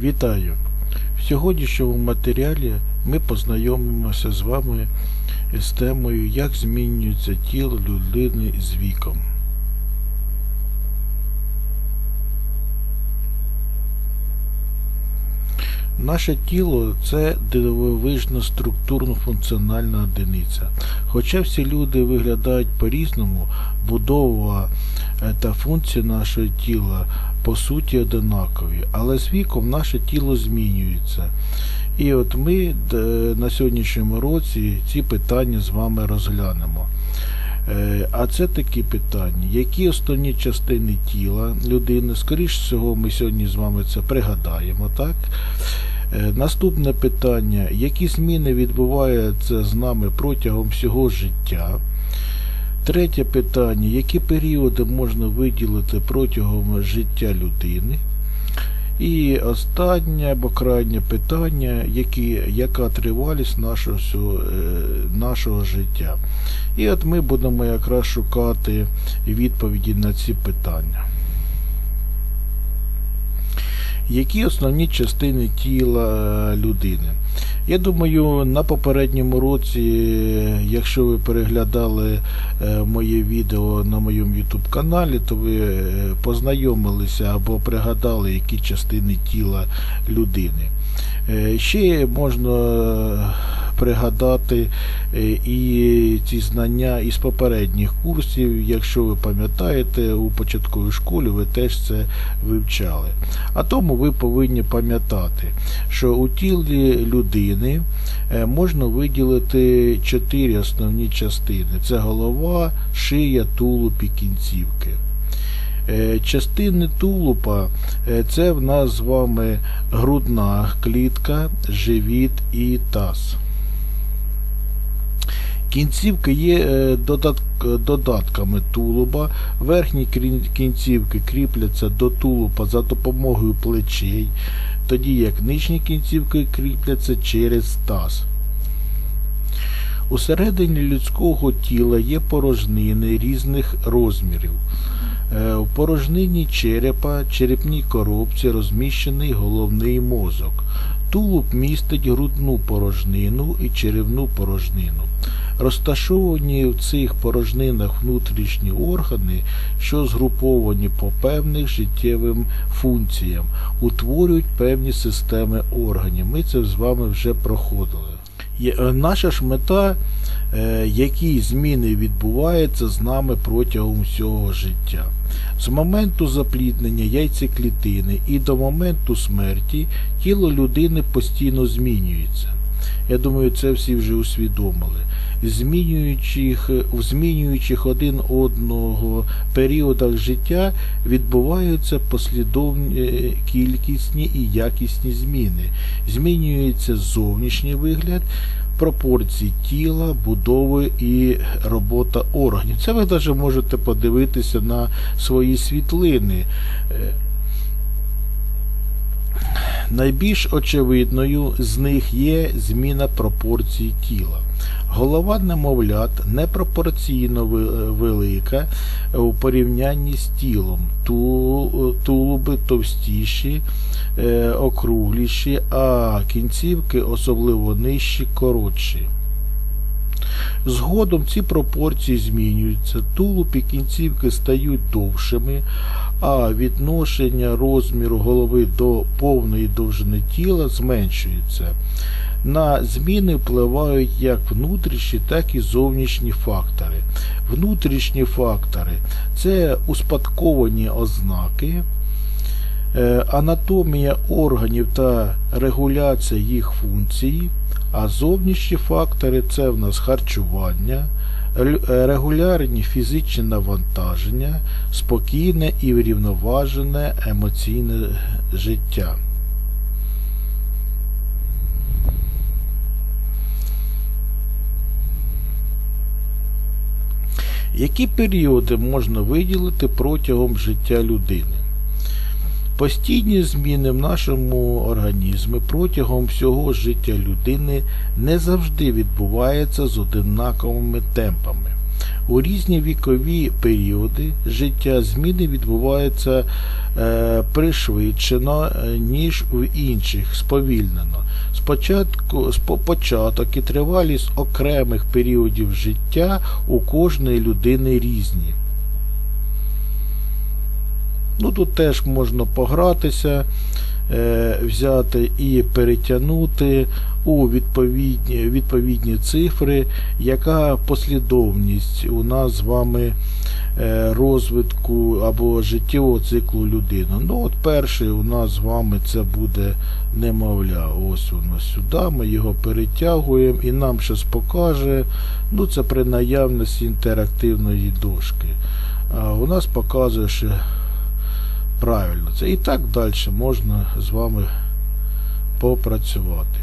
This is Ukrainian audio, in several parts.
Вітаю! В сьогоднішньому матеріалі ми познайомимося з вами з темою, як змінюється тіло людини з віком. Наше тіло це дивовижна структурно-функціональна одиниця. Хоча всі люди виглядають по-різному, будова е, та функції нашого тіла по суті одинакові, але з віком наше тіло змінюється. І от ми на сьогоднішньому році ці питання з вами розглянемо. Е, А це такі питання, які основні частини тіла людини, скоріш всього, ми сьогодні з вами це пригадаємо, так? Е, Наступне питання, які зміни відбуваються з нами протягом всього життя? Третє питання, які періоди можна виділити протягом життя людини? І останнє або крайнє питання, які, яка тривалість нашого, е, нашого життя. І от ми будемо якраз шукати відповіді на ці питання. Які основні частини тіла е, людини? Я думаю, на попередньому році, якщо ви переглядали е, моє відео на моєму YouTube каналі, то ви е, познайомилися або пригадали, які частини тіла людини. Ще можна пригадати е, і ці знання із попередніх курсів, якщо ви пам'ятаєте, у початковій школі ви теж це вивчали. А тому ви повинні пам'ятати, що у тілі людини е, можна виділити чотири основні частини: це голова, шия, тулуб і кінцівки. Е, Частини тулупа це в нас з вами грудна клітка, живіт і таз. Кінцівки є е, додатками тулуба. Верхні кінцівки кріпляться до тулуба за допомогою плечей, тоді як нижні кінцівки кріпляться через таз. Усередині людського тіла є порожнини різних розмірів. Е, У порожнині черепа, черепній коробці розміщений головний мозок. Тулуб містить грудну порожнину і черевну порожнину. Розташовані в цих порожнинах внутрішні органи, що згруповані по певних життєвим функціям, утворюють певні системи органів. Ми це з вами вже проходили. Е, Наша ж мета, е, які зміни відбуваються з нами протягом всього життя. З моменту запліднення яйцеклітини і до моменту смерті тіло людини постійно змінюється. Я думаю, це всі вже усвідомили. Змінюючих, в змінюючих один одного періодах життя відбуваються послідовні е, кількісні і якісні зміни. Змінюється зовнішній вигляд, пропорції тіла, будови і робота органів. Це ви навіть можете подивитися на свої світлини. Найбільш очевидною з них є зміна пропорцій тіла. Голова немовлят непропорційно велика у порівнянні з тілом. Тулуби товстіші, е, округліші, а кінцівки особливо нижчі, коротші. Згодом ці пропорції змінюються, тулуб і кінцівки стають довшими, а відношення розміру голови до повної довжини тіла зменшується. На зміни впливають як внутрішні, так і зовнішні фактори. Внутрішні фактори це успадковані ознаки, е, анатомія органів та регуляція їх функцій, а зовнішні фактори це в нас харчування, е, регулярні фізичні навантаження, спокійне і врівноважене емоційне життя. Які періоди можна виділити протягом життя людини? Постійні зміни в нашому організмі протягом всього життя людини не завжди відбуваються з однаковими темпами. У різні вікові періоди життя зміни відбуваються е, пришвидшено, е, ніж у інших, сповільнено. Спочатку спо- початок і тривалість окремих періодів життя у кожної людини різні. Ну тут теж можна погратися, е, взяти і перетягнути у відповідні, відповідні цифри, яка послідовність у нас з вами е, розвитку або життєвого циклу людини. Ну, от перший у нас з вами це буде немовля. Ось воно сюди. Ми його перетягуємо і нам щось покаже. Ну, це при наявності інтерактивної дошки. А у нас показує, що правильно це. І так далі можна з вами попрацювати.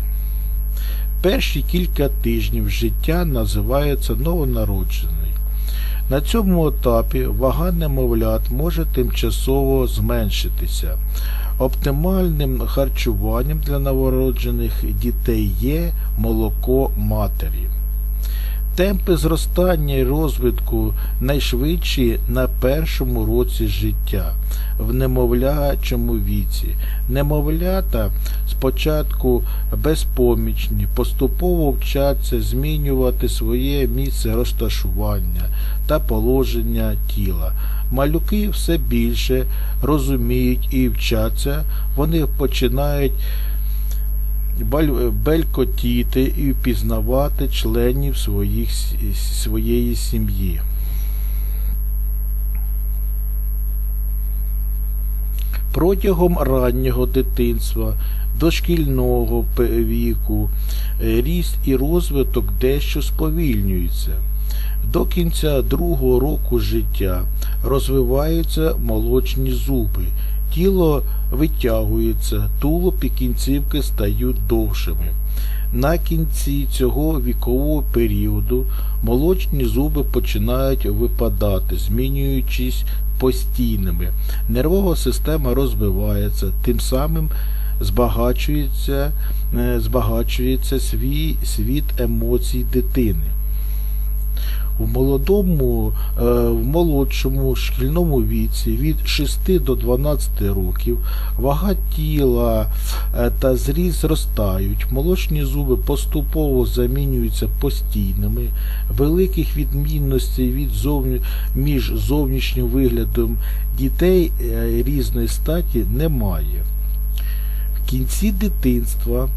Перші кілька тижнів життя називається новонароджений. На цьому етапі вага немовлят може тимчасово зменшитися. Оптимальним харчуванням для новороджених дітей є молоко матері. Темпи зростання і розвитку найшвидші на першому році життя в немовлячому віці. Немовлята спочатку безпомічні, поступово вчаться змінювати своє місце розташування та положення тіла. Малюки все більше розуміють і вчаться, вони починають белькотіти і впізнавати членів своїх, своєї сім'ї. Протягом раннього дитинства, дошкільного віку, е, ріст і розвиток дещо сповільнюються. До кінця другого року життя розвиваються молочні зуби, тіло витягується, тулуб і кінцівки стають довшими. На кінці цього вікового періоду молочні зуби починають випадати, змінюючись постійними. Нервова система розвивається, тим самим збагачується, е, збагачується свій світ емоцій дитини. У молодому, е, в молодшому шкільному віці від 6 до 12 років. Вага тіла е, та зріст зростають, молочні зуби поступово замінюються постійними, великих відмінностей від зовні, між зовнішнім виглядом дітей е, різної статі немає. В кінці дитинства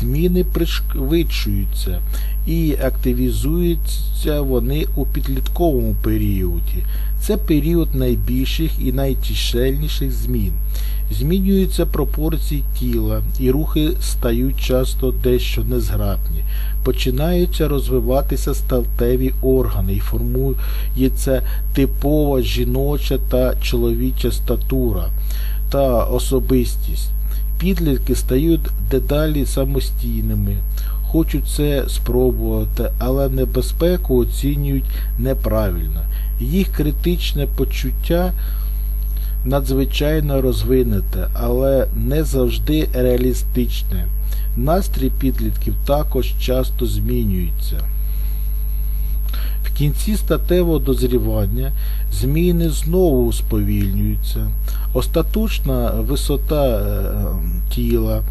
зміни пришвидшуються і активізуються вони у підлітковому періоді. Це період найбільших і найчисельніших змін. Змінюються пропорції тіла, і рухи стають часто дещо незграбні. Починаються розвиватися статеві органи і формується типова жіноча та чоловіча статура та особистість. Підлітки стають дедалі самостійними, хочуть це спробувати, але небезпеку оцінюють неправильно. Їх критичне почуття надзвичайно розвинуте, але не завжди реалістичне. Настрій підлітків також часто змінюється. В кінці статевого дозрівання зміни знову сповільнюються. Остаточна висота е, тіла,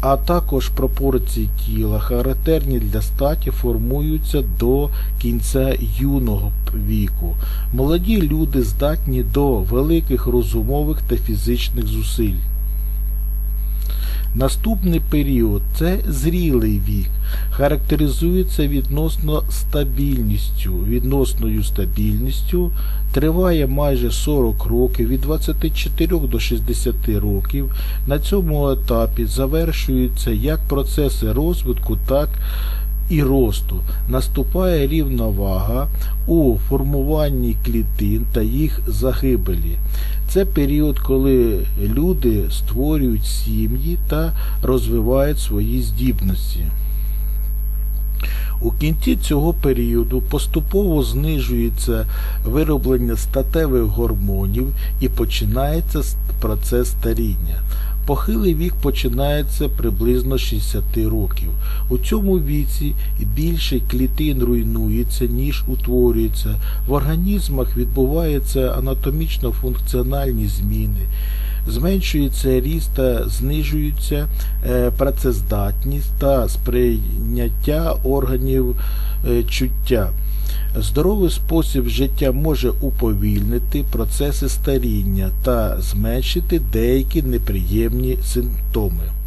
а також пропорції тіла, характерні для статі, формуються до кінця юного віку. Молоді люди здатні до великих розумових та фізичних зусиль. Наступний період це зрілий вік, характеризується відносно стабільністю, відносною стабільністю, триває майже 40 років від 24 до 60 років. На цьому етапі завершуються як процеси розвитку, так і росту. Наступає рівновага у формуванні клітин та їх загибелі. Це період, коли люди створюють сім'ї та розвивають свої здібності. У кінці цього періоду поступово знижується вироблення статевих гормонів і починається процес старіння. Похилий вік починається приблизно 60 років. У цьому віці більше клітин руйнується, ніж утворюється. В організмах відбуваються анатомічно-функціональні зміни. Зменшується ріст та знижується е, працездатність та сприйняття органів е, чуття. Здоровий спосіб життя може уповільнити процеси старіння та зменшити деякі неприємні симптоми.